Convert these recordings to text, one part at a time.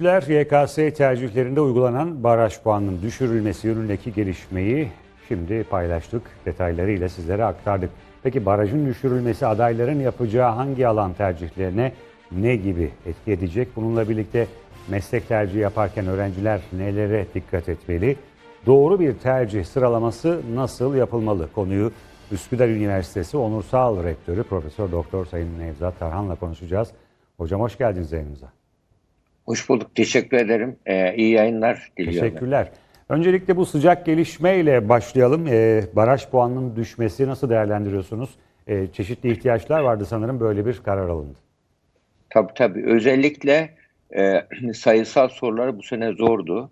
Öğrenciler YKS tercihlerinde uygulanan baraj puanının düşürülmesi yönündeki gelişmeyi şimdi paylaştık. Detaylarıyla sizlere aktardık. Peki barajın düşürülmesi adayların yapacağı hangi alan tercihlerine ne gibi etki edecek? Bununla birlikte meslek tercihi yaparken öğrenciler nelere dikkat etmeli? Doğru bir tercih sıralaması nasıl yapılmalı? Konuyu Üsküdar Üniversitesi Onursal Rektörü Profesör Doktor Sayın Nevzat Tarhan'la konuşacağız. Hocam hoş geldiniz yayınımıza. Hoş bulduk. Teşekkür ederim. Ee, iyi yayınlar diliyorum. Teşekkürler. Öncelikle bu sıcak gelişmeyle başlayalım. Ee, baraj puanının düşmesi nasıl değerlendiriyorsunuz? Ee, çeşitli ihtiyaçlar vardı sanırım böyle bir karar alındı. Tabii tabii. Özellikle e, sayısal sorular bu sene zordu.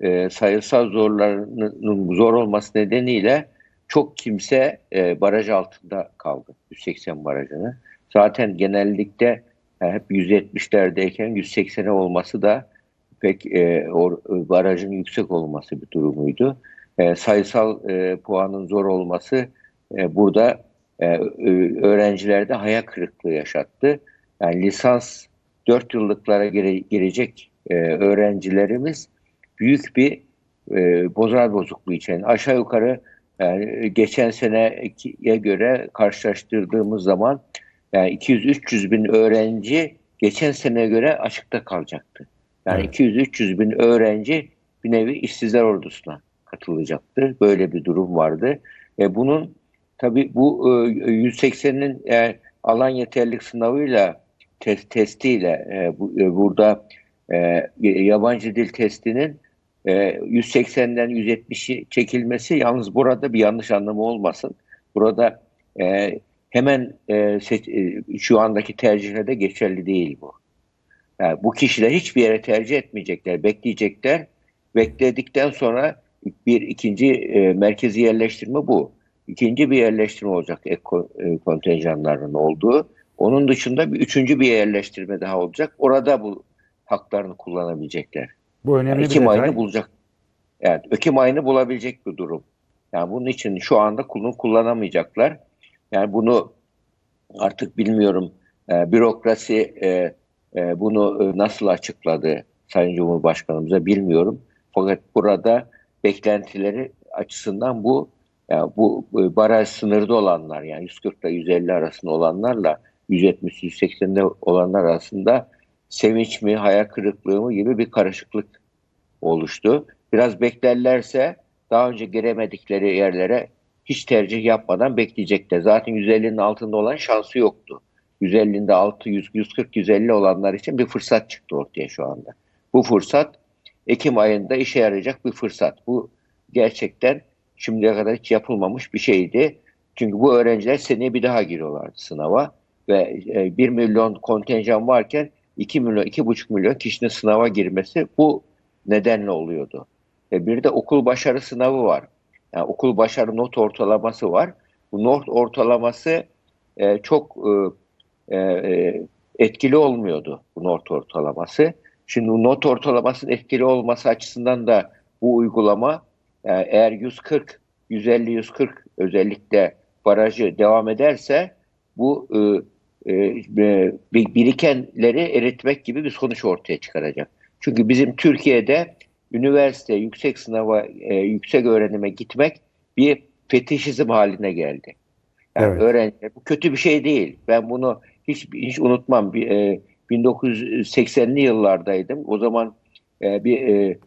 E, sayısal zorlarının zor olması nedeniyle çok kimse e, baraj altında kaldı. 180 barajını. Zaten genellikle yani hep 170'lerdeyken 180'e olması da pek e, or, barajın yüksek olması bir durumuydu. E, sayısal e, puanın zor olması e, burada e, öğrencilerde hayal kırıklığı yaşattı. Yani lisans 4 yıllıklara gire, girecek e, öğrencilerimiz büyük bir e, bozar bozukluğu için aşağı yukarı yani geçen seneye göre karşılaştırdığımız zaman yani 200-300 bin öğrenci geçen seneye göre açıkta kalacaktı. Yani Evet. 200-300 bin öğrenci bir nevi işsizler ordusuna katılacaktı. Böyle bir durum vardı. E, bunun tabii bu e, 180'inin e, alan yeterlilik sınavıyla test, testiyle e, bu, e, burada e, yabancı dil testinin e, 180'den 170'i çekilmesi yalnız burada bir yanlış anlamı olmasın. Burada e, hemen e, seç, e, şu andaki tercihlerde geçerli değil bu. Yani bu kişiler hiçbir yere tercih etmeyecekler, bekleyecekler. Bekledikten sonra bir ikinci e, merkezi yerleştirme bu. İkinci bir yerleştirme olacak ek e, kontenjanlarının olduğu. Onun dışında bir üçüncü bir yerleştirme daha olacak. Orada bu haklarını kullanabilecekler. Bu önemli bir Ekim detay. ayını bulacak. Evet, Ekim ayını bulabilecek bir durum. Yani bunun için şu anda kullan kullanamayacaklar. Yani bunu artık bilmiyorum e, bürokrasi e, e, bunu nasıl açıkladı Sayın Cumhurbaşkanımıza bilmiyorum. Fakat burada beklentileri açısından bu yani bu baraj sınırda olanlar yani 140 ile 150 arasında olanlarla 170-180'de olanlar arasında sevinç mi, hayal kırıklığı mı gibi bir karışıklık oluştu. Biraz beklerlerse daha önce giremedikleri yerlere hiç tercih yapmadan bekleyecekler. Zaten 150'nin altında olan şansı yoktu. 150'inde altı, 100, 140, 150 olanlar için bir fırsat çıktı ortaya şu anda. Bu fırsat Ekim ayında işe yarayacak bir fırsat. Bu gerçekten şimdiye kadar hiç yapılmamış bir şeydi. Çünkü bu öğrenciler seneye bir daha giriyorlardı sınava ve e, 1 milyon kontenjan varken 2 milyon, 2,5 milyon kişinin sınava girmesi bu nedenle oluyordu. E, bir de okul başarı sınavı var. Yani okul başarı not ortalaması var. Bu not ortalaması e, çok e, e, etkili olmuyordu bu not ortalaması. Şimdi bu not ortalamasının etkili olması açısından da bu uygulama e, eğer 140, 150, 140 özellikle barajı devam ederse bu e, e, e, birikenleri eritmek gibi bir sonuç ortaya çıkaracak. Çünkü bizim Türkiye'de üniversite, yüksek sınava, e, yüksek öğrenime gitmek bir fetişizm haline geldi. Yani Evet. öğrenci bu kötü bir şey değil. Ben bunu hiç hiç unutmam. Bir, e, 1980'li yıllardaydım. O zaman e, bir e,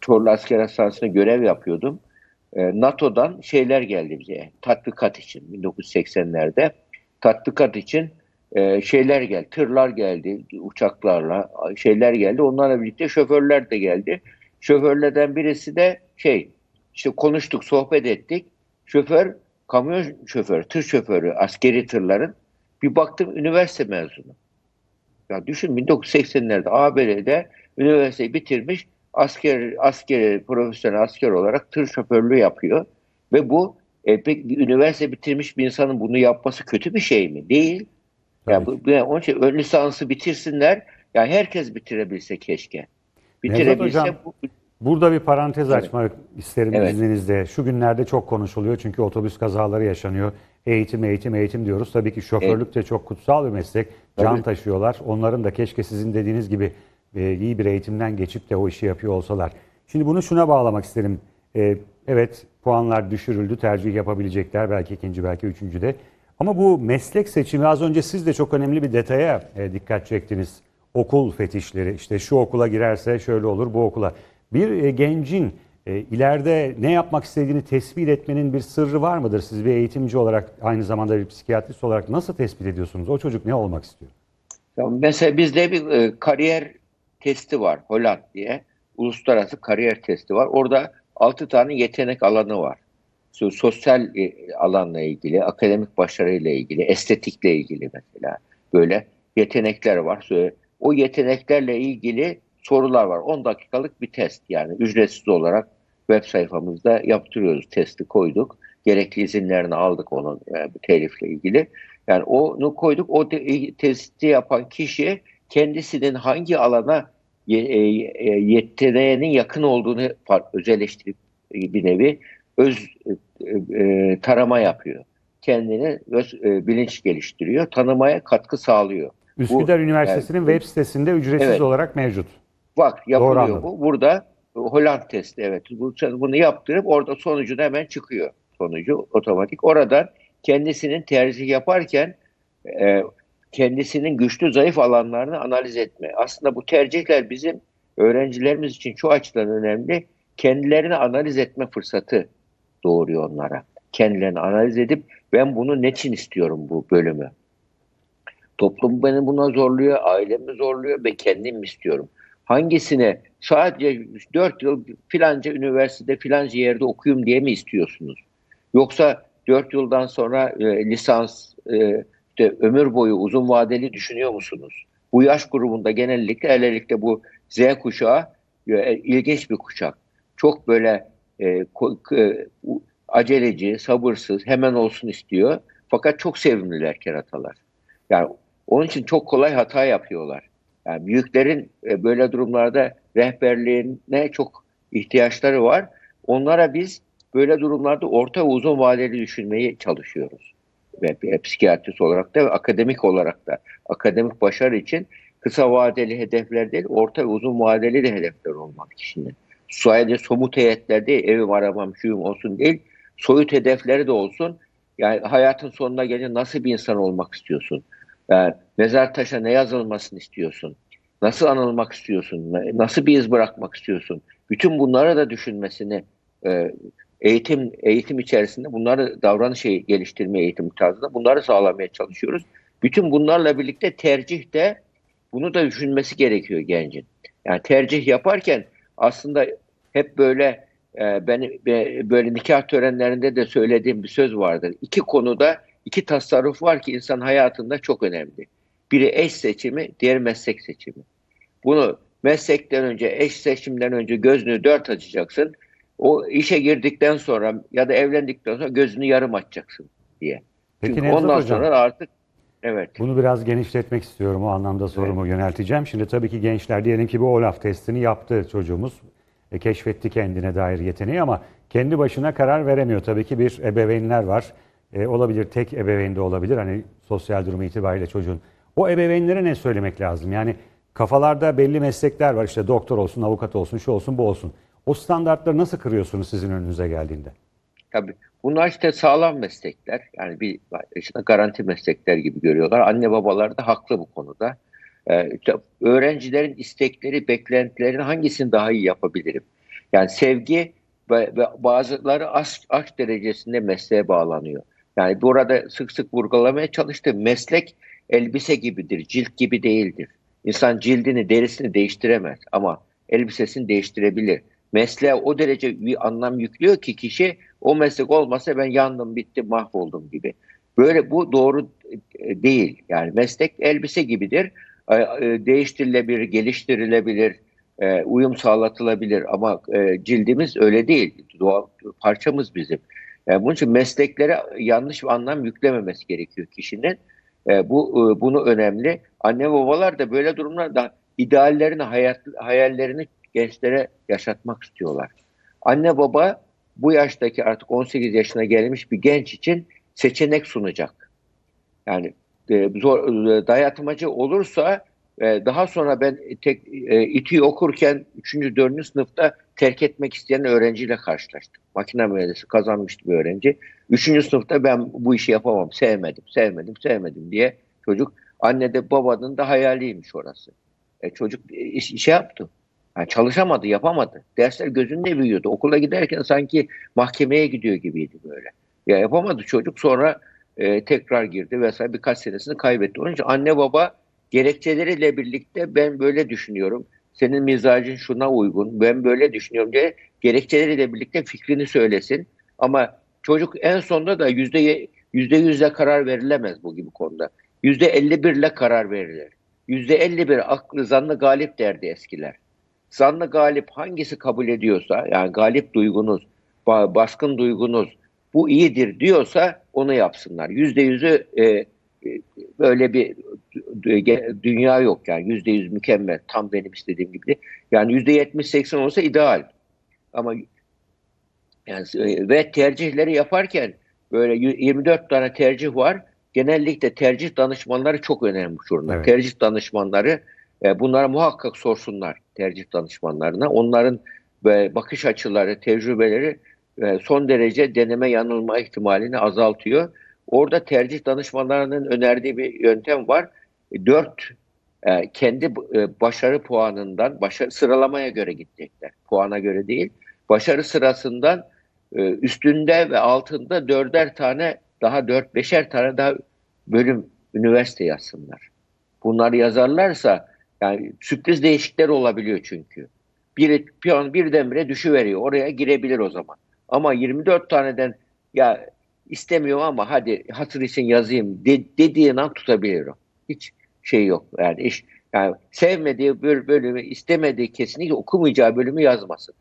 Çorlu Asker Hastanesi'nde görev yapıyordum. E, NATO'dan şeyler geldi bize. Tatbikat için 1980'lerde. Tatbikat için e, şeyler geldi. Tırlar geldi uçaklarla. Şeyler geldi. Onlarla birlikte şoförler de geldi. Şoförlerden birisi de şey işte konuştuk, sohbet ettik. Şoför, kamyon şoförü, tır şoförü, askeri tırların bir baktım üniversite mezunu. Ya düşün 1980'lerde ABD'de üniversiteyi bitirmiş asker asker profesyonel asker olarak tır şoförlüğü yapıyor ve bu e, pek üniversite bitirmiş bir insanın bunu yapması kötü bir şey mi? Değil. Yani bu, bu- onun için ön lisansı bitirsinler. Yani herkes bitirebilse keşke. Bitirebilse Hocam, bu, Burada bir parantez Evet. açmak isterim Evet. izninizle. Şu günlerde çok konuşuluyor çünkü otobüs kazaları yaşanıyor. Eğitim, eğitim, eğitim diyoruz. Tabii ki şoförlük de çok kutsal bir meslek. Can Tabii. taşıyorlar. Onların da keşke sizin dediğiniz gibi e, iyi bir eğitimden geçip de o işi yapıyor olsalar. Şimdi bunu şuna bağlamak isterim. E, evet puanlar düşürüldü, tercih yapabilecekler belki ikinci belki üçüncü de. Ama bu meslek seçimi az önce siz de çok önemli bir detaya e, dikkat çektiniz. Okul fetişleri işte şu okula girerse şöyle olur bu okula. Bir e, gencin e, ileride ne yapmak istediğini tespit etmenin bir sırrı var mıdır? Siz bir eğitimci olarak aynı zamanda bir psikiyatrist olarak nasıl tespit ediyorsunuz? O çocuk ne olmak istiyor? Ya mesela bizde bir e, kariyer testi var Holland diye. Uluslararası kariyer testi var. Orada 6 tane yetenek alanı var. So- Sosyal alanla ilgili, akademik başarıyla ilgili, estetikle ilgili mesela böyle yetenekler var. So- O yeteneklerle ilgili sorular var. 10 dakikalık bir test yani ücretsiz olarak web sayfamızda yaptırıyoruz. Testi koyduk. Gerekli izinlerini aldık onun yani bu telifle ilgili. Yani onu koyduk. O te- testi yapan kişi kendisinin hangi alana e- e- yeteneğinin yakın olduğunu e, bir nevi öz e, e, tarama yapıyor. Kendini öz e, bilinç geliştiriyor. Tanımaya katkı sağlıyor. Üsküdar Üniversitesi'nin yani- web sitesinde ücretsiz Evet. olarak mevcut. Bak yapılıyor bu. Burada Holland testi evet. Bu- Bunu yaptırıp orada sonucu da hemen çıkıyor. Sonucu otomatik. Oradan kendisinin tercih yaparken e, kendisinin güçlü zayıf alanlarını analiz etme. Aslında bu tercihler bizim öğrencilerimiz için şu açıdan önemli. Kendilerini analiz etme fırsatı doğuruyor onlara. Kendilerini analiz edip ben bunu ne için istiyorum bu bölümü? Toplum beni buna zorluyor, ailem mi zorluyor ve kendim istiyorum? Hangisine sadece 4 yıl filanca üniversitede filanca yerde okuyayım diye mi istiyorsunuz? Yoksa 4 yıldan sonra e, lisans, e, işte ömür boyu uzun vadeli düşünüyor musunuz? Bu yaş grubunda genellikle özellikle bu Z kuşağı e, ilginç bir kuşak. Çok böyle e, ko- e, aceleci, sabırsız, hemen olsun istiyor. Fakat çok sevimliler keratalar. Yani onun için çok kolay hata yapıyorlar. Yani büyüklerin e, böyle durumlarda rehberliğine çok ihtiyaçları var. Onlara biz böyle durumlarda orta ve uzun vadeli düşünmeyi çalışıyoruz. Ve ve psikiyatrist olarak da ve akademik olarak da akademik başarı için kısa vadeli hedefler değil, orta ve uzun vadeli de hedefler olmak kişinin. Sadece somut heyetler değil, evim aramam şuyum olsun değil, soyut hedefleri de olsun. Yani hayatın sonuna gelince nasıl bir insan olmak istiyorsun? Yani mezar taşa ne yazılmasını istiyorsun? Nasıl anılmak istiyorsun? Nasıl bir iz bırakmak istiyorsun? Bütün bunları da düşünmesini e, eğitim eğitim içerisinde bunları davranış şey- geliştirme eğitim tarzında bunları sağlamaya çalışıyoruz. Bütün bunlarla birlikte tercih de bunu da düşünmesi gerekiyor gencin. Yani tercih yaparken aslında hep böyle e, ben be- böyle nikah törenlerinde de söylediğim bir söz vardır. İki konuda iki tasarruf var ki insan hayatında çok önemli. Biri eş seçimi, diğer meslek seçimi. Bunu meslekten önce, eş seçimden önce gözünü dört açacaksın. O işe girdikten sonra ya da evlendikten sonra gözünü yarım açacaksın diye. Peki Çünkü Nevzat ondan Hocam, sonra artık evet. bunu biraz genişletmek istiyorum. O anlamda sorumu yönelteceğim. Şimdi tabii ki gençler diyelim ki bu OLAF testini yaptı çocuğumuz. E, keşfetti kendine dair yeteneği ama kendi başına karar veremiyor. Tabii ki bir ebeveynler var. E, olabilir tek ebeveyn olabilir. Hani sosyal durumu itibariyle çocuğun. O ebeveynlere ne söylemek lazım? Yani kafalarda belli meslekler var. İşte doktor olsun, avukat olsun, şu olsun, bu olsun. O standartları nasıl kırıyorsunuz sizin önünüze geldiğinde? Tabii. Bunlar işte sağlam meslekler. Yani bir işte garanti meslekler gibi görüyorlar. Anne babalar da haklı bu konuda. Ee, öğrencilerin istekleri, beklentilerini hangisini daha iyi yapabilirim? Yani sevgi ve, ve bazıları aşk, aşk derecesinde mesleğe bağlanıyor. Yani burada sık sık vurgulamaya çalıştığım meslek elbise gibidir, cilt gibi değildir. İnsan cildini, derisini değiştiremez ama elbisesini değiştirebilir. Mesleğe o derece bir anlam yüklüyor ki kişi o meslek olmasa ben yandım, bittim, mahvoldum gibi. Böyle bu doğru e, değil. Yani meslek elbise gibidir. E, Değiştirilebilir, geliştirilebilir, e, uyum sağlatılabilir ama cildimiz öyle değil. Doğal parçamız bizim. Yani bunun için mesleklere yanlış bir anlam yüklememesi gerekiyor kişinin. E, bu e, bunu önemli. Anne babalar da böyle durumlarda ideallerini, hayat, hayallerini gençlere yaşatmak istiyorlar. Anne baba bu yaştaki artık 18 yaşına gelmiş bir genç için seçenek sunacak. Yani e, zor, e, dayatmacı olursa e, daha sonra ben tek e, İTÜ'yü okurken 3. 4. sınıfta terk etmek isteyen öğrenciyle karşılaştım. Makine mühendisi kazanmıştı bir öğrenci. 3. sınıfta ben bu işi yapamam, sevmedim, sevmedim, sevmedim diye çocuk anne de babanın da hayaliymiş orası. E, çocuk iş, işe yaptı. Yani çalışamadı, yapamadı. Dersler gözünde büyüyordu. Okula giderken sanki mahkemeye gidiyor gibiydi böyle. Ya yapamadı çocuk sonra e, tekrar girdi vesaire birkaç senesini kaybetti. Onun için anne baba gerekçeleriyle birlikte ben böyle düşünüyorum. Senin mizacın şuna uygun. Ben böyle düşünüyorum diye gerekçeleriyle birlikte fikrini söylesin. Ama çocuk en sonunda da yüzde yüzde karar verilemez bu gibi konuda. Yüzde elli birle karar verilir. Yüzde elli bir aklı zanlı galip derdi eskiler. Zanlı galip hangisi kabul ediyorsa yani galip duygunuz, baskın duygunuz bu iyidir diyorsa onu yapsınlar. Yüzde yüzü e, böyle bir dünya yok yani yüzde yüz mükemmel tam benim istediğim gibi. Yani yüzde yetmiş seksen olsa ideal. Ama yani e, ve tercihleri yaparken böyle 24 tane tercih var. Genellikle tercih danışmanları çok önemli şurada. Evet. Tercih danışmanları e, bunlara muhakkak sorsunlar tercih danışmanlarına. Onların e, bakış açıları, tecrübeleri e, son derece deneme yanılma ihtimalini azaltıyor. Orada tercih danışmanlarının önerdiği bir yöntem var. Dört e, kendi e, başarı puanından, başarı sıralamaya göre gidecekler. Puana göre değil. Başarı sırasından üstünde ve altında dörder tane daha dört beşer tane daha bölüm üniversite yazsınlar. Bunları yazarlarsa yani sürpriz değişiklikler olabiliyor çünkü. Bir piyon birdenbire düşüveriyor. Oraya girebilir o zaman. Ama 24 taneden ya istemiyorum ama hadi hatır için yazayım de, dediğin an tutabilirim. Hiç şey yok. Yani iş yani sevmediği bölümü, istemediği kesinlikle okumayacağı bölümü yazmasın.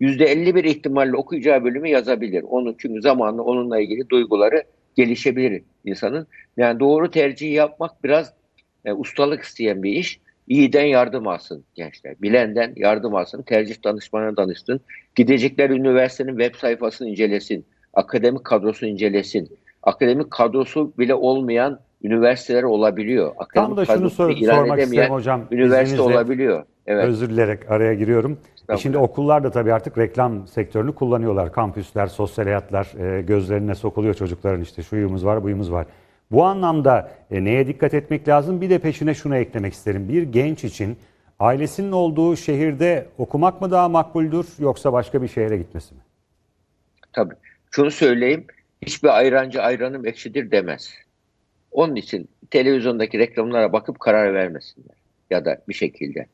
%51 ihtimalle okuyacağı bölümü yazabilir. Onun çünkü zamanla onunla ilgili duyguları gelişebilir insanın. Yani doğru tercih yapmak biraz e, ustalık isteyen bir iş iyiden yardım alsın gençler. Bilenden yardım alsın. Tercih danışmanına danışsın. Gidecekler üniversitenin web sayfasını incelesin. Akademik kadrosu incelesin. Akademik kadrosu bile olmayan üniversiteler olabiliyor. Akademik Tam da şunu sor sormak istedim hocam. Üniversite olabiliyor. Evet. Özür dilerek araya giriyorum. E şimdi okullar da tabii artık reklam sektörünü kullanıyorlar. Kampüsler, sosyal hayatlar e, gözlerine sokuluyor çocukların işte şuyumuz var, buyumuz var. Bu anlamda e, neye dikkat etmek lazım? Bir de peşine şunu eklemek isterim. Bir genç için ailesinin olduğu şehirde okumak mı daha makbuldür yoksa başka bir şehre gitmesi mi? Tabii. Şunu söyleyeyim. Hiçbir ayrancı ayranım ekşidir demez. Onun için televizyondaki reklamlara bakıp karar vermesinler. Ya da bir şekilde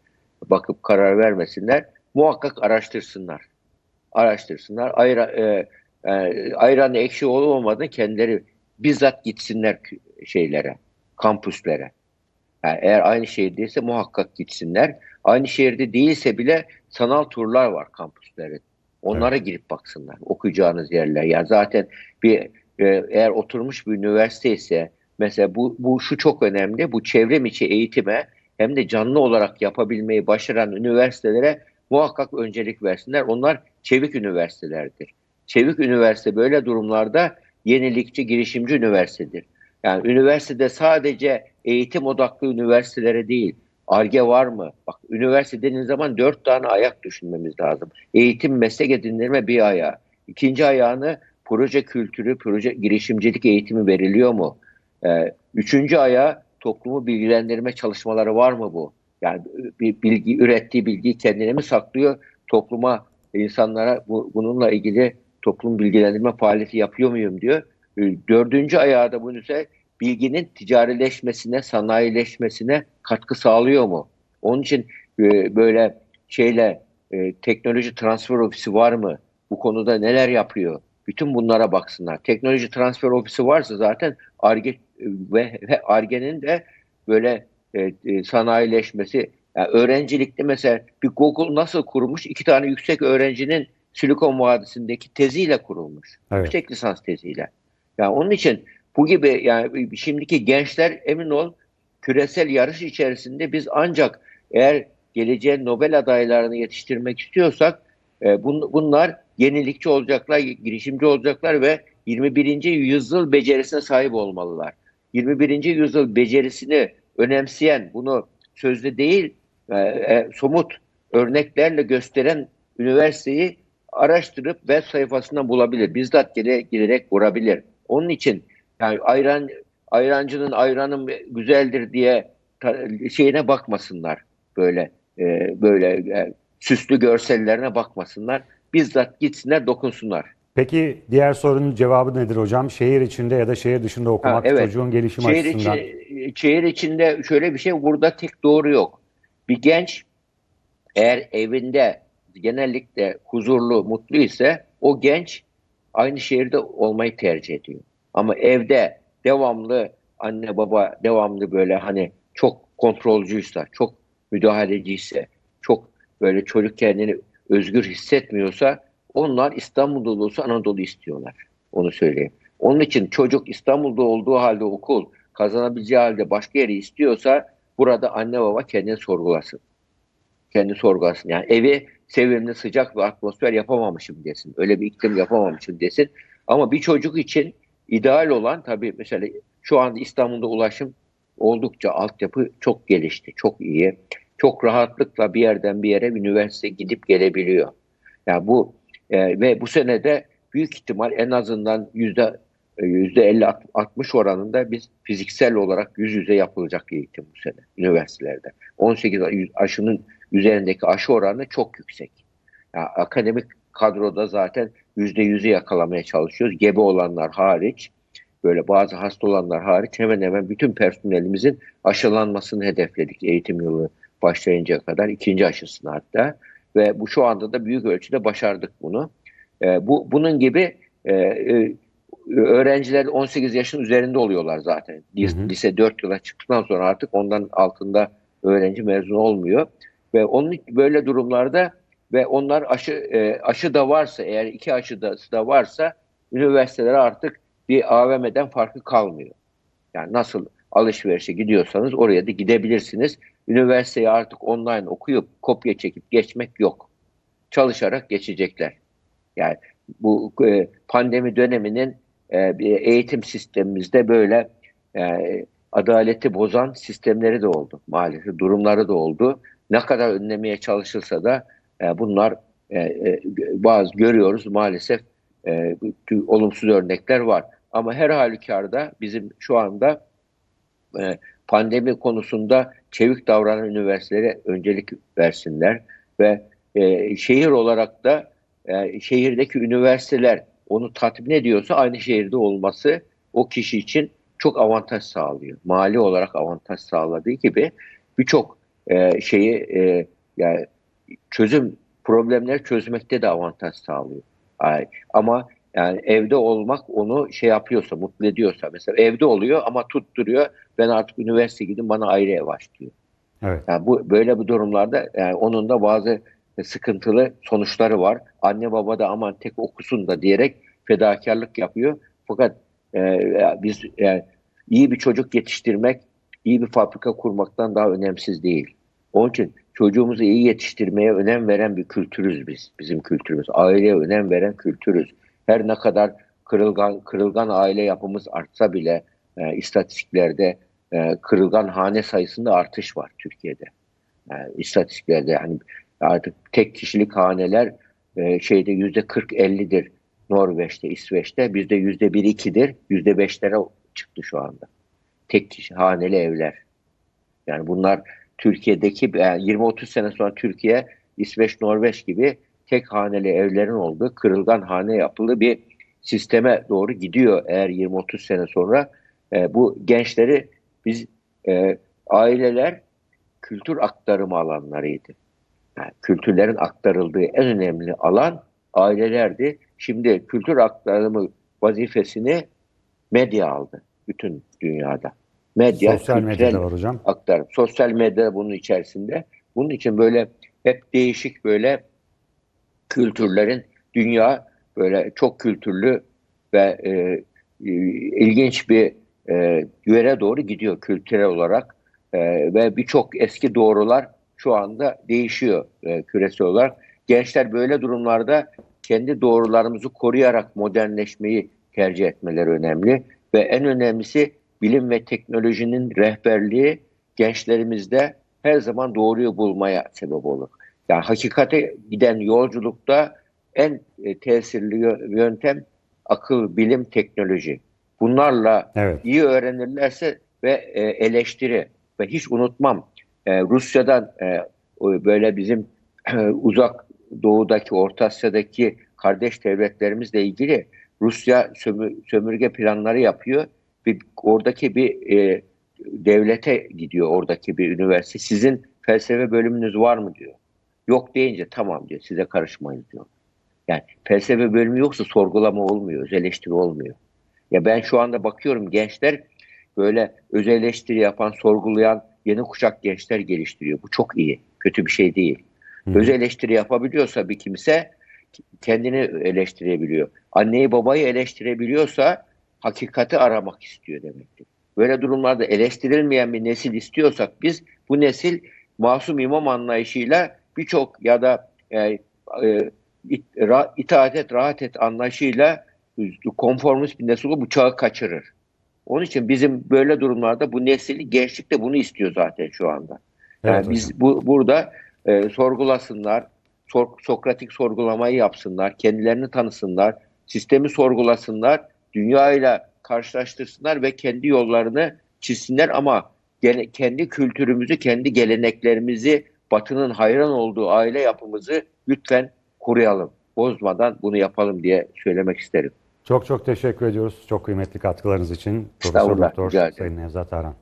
bakıp karar vermesinler. Muhakkak araştırsınlar. Araştırsınlar. Ayra, e, e, ayranı ekşi olup olmadığını kendileri bizzat gitsinler şeylere, kampüslere. Yani eğer aynı şehirdeyse muhakkak gitsinler. Aynı şehirde değilse bile sanal turlar var kampüslerin. Onlara evet. girip baksınlar. Okuyacağınız yerler. Yani zaten bir e, eğer oturmuş bir üniversite ise mesela bu, bu şu çok önemli. Bu çevrim içi eğitime hem de canlı olarak yapabilmeyi başaran üniversitelere muhakkak öncelik versinler. Onlar çevik üniversitelerdir. Çevik üniversite böyle durumlarda yenilikçi, girişimci üniversitedir. Yani üniversitede sadece eğitim odaklı üniversitelere değil, ARGE var mı? Bak üniversite dediğin zaman dört tane ayak düşünmemiz lazım. Eğitim, meslek edindirme bir ayağı. İkinci ayağını proje kültürü, proje girişimcilik eğitimi veriliyor mu? Ee, üçüncü ayağı toplumu bilgilendirme çalışmaları var mı bu? Yani bir bilgi, ürettiği bilgiyi kendine mi saklıyor? Topluma, insanlara bu, bununla ilgili toplum bilgilendirme faaliyeti yapıyor muyum diyor. Ee, dördüncü ayağı da bunu ise bilginin ticarileşmesine, sanayileşmesine katkı sağlıyor mu? Onun için e, böyle şeyle e, teknoloji transfer ofisi var mı? Bu konuda neler yapıyor? Bütün bunlara baksınlar. Teknoloji transfer ofisi varsa zaten ARGE ve ARGE'nin de böyle e, sanayileşmesi yani öğrencilikte mesela bir Google nasıl kurmuş? İki tane yüksek öğrencinin Silikon Vadisi'ndeki teziyle kurulmuş. Evet. Yüksek lisans teziyle. Yani onun için bu gibi yani şimdiki gençler emin ol küresel yarış içerisinde biz ancak eğer geleceğin Nobel adaylarını yetiştirmek istiyorsak e, bun, bunlar yenilikçi olacaklar, girişimci olacaklar ve 21. yüzyıl becerisine sahip olmalılar. 21. yüzyıl becerisini önemseyen, bunu sözde değil e, e, somut örneklerle gösteren üniversiteyi araştırıp web sayfasından bulabilir. Bizzat gire, girerek vurabilir. Onun için yani ayran ayrancının ayranım güzeldir diye şeyine bakmasınlar böyle e, böyle e, süslü görsellerine bakmasınlar. Bizzat gitsinler dokunsunlar. Peki diğer sorunun cevabı nedir hocam? Şehir içinde ya da şehir dışında okumak evet. çocuğun gelişim Şehir, açısından. içi, şehir içinde şöyle bir şey burada tek doğru yok. Bir genç eğer evinde genellikle huzurlu, mutlu ise o genç aynı şehirde olmayı tercih ediyor. Ama evde devamlı anne baba devamlı böyle hani çok kontrolcüyse, çok müdahaleciyse, çok böyle çocuk kendini özgür hissetmiyorsa onlar İstanbul'da olursa Anadolu istiyorlar. Onu söyleyeyim. Onun için çocuk İstanbul'da olduğu halde okul kazanabileceği halde başka yeri istiyorsa burada anne baba kendini sorgulasın. Kendi sorgulasın. Yani evi sevimli, sıcak bir atmosfer yapamamışım desin. Öyle bir iklim yapamamışım desin. Ama bir çocuk için ideal olan tabii mesela şu anda İstanbul'da ulaşım oldukça altyapı çok gelişti. Çok iyi. Çok rahatlıkla bir yerden bir yere üniversite gidip gelebiliyor. Yani bu e, ve bu senede büyük ihtimal en azından yüzde e, yüzde 50-60 oranında biz fiziksel olarak yüz yüze yapılacak eğitim bu sene üniversitelerde. 18 aşının üzerindeki aşı oranı çok yüksek. Yani akademik kadroda zaten yüzde yüzü yakalamaya çalışıyoruz. Gebe olanlar hariç, böyle bazı hasta olanlar hariç hemen hemen bütün personelimizin aşılanmasını hedefledik eğitim yılı başlayıncaya kadar. ikinci aşısını hatta. Ve bu şu anda da büyük ölçüde başardık bunu. E, bu Bunun gibi e, e, öğrenciler 18 yaşın üzerinde oluyorlar zaten. Lise, Hı hı. lise 4 yıla çıktıktan sonra artık ondan altında öğrenci mezun olmuyor. Ve onun böyle durumlarda ve onlar aşı e, aşı da varsa eğer iki aşı da, da varsa üniversitelere artık bir AVM'den farkı kalmıyor. Yani nasıl alışverişe gidiyorsanız oraya da gidebilirsiniz. Üniversiteyi artık online okuyup kopya çekip geçmek yok. Çalışarak geçecekler. Yani bu e, pandemi döneminin e, eğitim sistemimizde böyle e, adaleti bozan sistemleri de oldu maalesef durumları da oldu. Ne kadar önlemeye çalışılsa da e, bunlar e, e, bazı görüyoruz maalesef e, olumsuz örnekler var. Ama her halükarda bizim şu anda e, pandemi konusunda çevik davranan üniversitelere öncelik versinler ve e, şehir olarak da e, şehirdeki üniversiteler onu tatmin ediyorsa aynı şehirde olması o kişi için çok avantaj sağlıyor. Mali olarak avantaj sağladığı gibi birçok e, şeyi e, yani çözüm problemleri çözmekte de avantaj sağlıyor. Ay, ama yani evde olmak onu şey yapıyorsa, mutlu ediyorsa mesela evde oluyor ama tutturuyor. Ben artık üniversite gidin bana ayrı ev aç diyor. Evet. Yani bu böyle bu durumlarda yani onun da bazı sıkıntılı sonuçları var. Anne baba da aman tek okusun da diyerek fedakarlık yapıyor. Fakat e, biz yani iyi bir çocuk yetiştirmek, iyi bir fabrika kurmaktan daha önemsiz değil. Onun için çocuğumuzu iyi yetiştirmeye önem veren bir kültürüz biz. Bizim kültürümüz. Aileye önem veren kültürüz. Her ne kadar kırılgan kırılgan aile yapımız artsa bile e, istatistiklerde e, kırılgan hane sayısında artış var Türkiye'de. Yani istatistiklerde yani artık tek kişilik haneler e, şeyde yüzde 40-50'dir. Norveç'te, İsveç'te bizde yüzde 1-2'dir. Yüzde 5'lere çıktı şu anda. Tek kişi haneli evler. Yani bunlar Türkiye'deki yani 20-30 sene sonra Türkiye, İsveç, Norveç gibi tek haneli evlerin olduğu kırılgan hane yapılı bir sisteme doğru gidiyor eğer 20-30 sene sonra. E, bu gençleri biz e, aileler kültür aktarımı alanlarıydı. Yani kültürlerin aktarıldığı en önemli alan ailelerdi. Şimdi kültür aktarımı vazifesini medya aldı bütün dünyada. Medya, Sosyal medyada var hocam. aktarım. Sosyal medya bunun içerisinde. Bunun için böyle hep değişik böyle kültürlerin dünya böyle çok kültürlü ve e, e, ilginç bir e, yöre doğru gidiyor kültürel olarak e, ve birçok eski doğrular şu anda değişiyor e, küresel olarak. Gençler böyle durumlarda kendi doğrularımızı koruyarak modernleşmeyi tercih etmeleri önemli ve en önemlisi bilim ve teknolojinin rehberliği gençlerimizde her zaman doğruyu bulmaya sebep olur. Yani hakikate giden yolculukta en e, tesirli yö- yöntem akıl, bilim, teknoloji. Bunlarla Evet. iyi öğrenirlerse ve e, eleştiri ve hiç unutmam e, Rusya'dan böyle bizim uzak doğudaki Orta Asya'daki kardeş devletlerimizle ilgili Rusya sömü- sömürge planları yapıyor. Bir, oradaki bir e, devlete gidiyor oradaki bir üniversite. Sizin felsefe bölümünüz var mı diyor. Yok deyince tamam diyor size karışmayın diyor. Yani felsefe bölümü yoksa sorgulama olmuyor, öz eleştiri olmuyor. Ya ben şu anda bakıyorum gençler böyle öz eleştiri yapan, sorgulayan yeni kuşak gençler geliştiriyor. Bu çok iyi. Kötü bir şey değil. Hı. Öz eleştiri yapabiliyorsa bir kimse kendini eleştirebiliyor. Anneyi babayı eleştirebiliyorsa hakikati aramak istiyor demektir. Böyle durumlarda eleştirilmeyen bir nesil istiyorsak biz bu nesil masum imam anlayışıyla birçok ya da e, e, it- ra- itaat et, rahat et anlayışıyla konformist bir nesil bu çağı kaçırır. Onun için bizim böyle durumlarda bu nesil gençlik de bunu istiyor zaten şu anda. Yani Evet biz bu burada e, sorgulasınlar, sor- Sokratik sorgulamayı yapsınlar, kendilerini tanısınlar, sistemi sorgulasınlar, dünyayla karşılaştırsınlar ve kendi yollarını çizsinler ama gele- kendi kültürümüzü, kendi geleneklerimizi, Batı'nın hayran olduğu aile yapımızı lütfen koruyalım. Bozmadan bunu yapalım diye söylemek isterim. Çok çok teşekkür ediyoruz. Çok kıymetli katkılarınız için. Profesör Doktor. Sayın Nevzat Aran.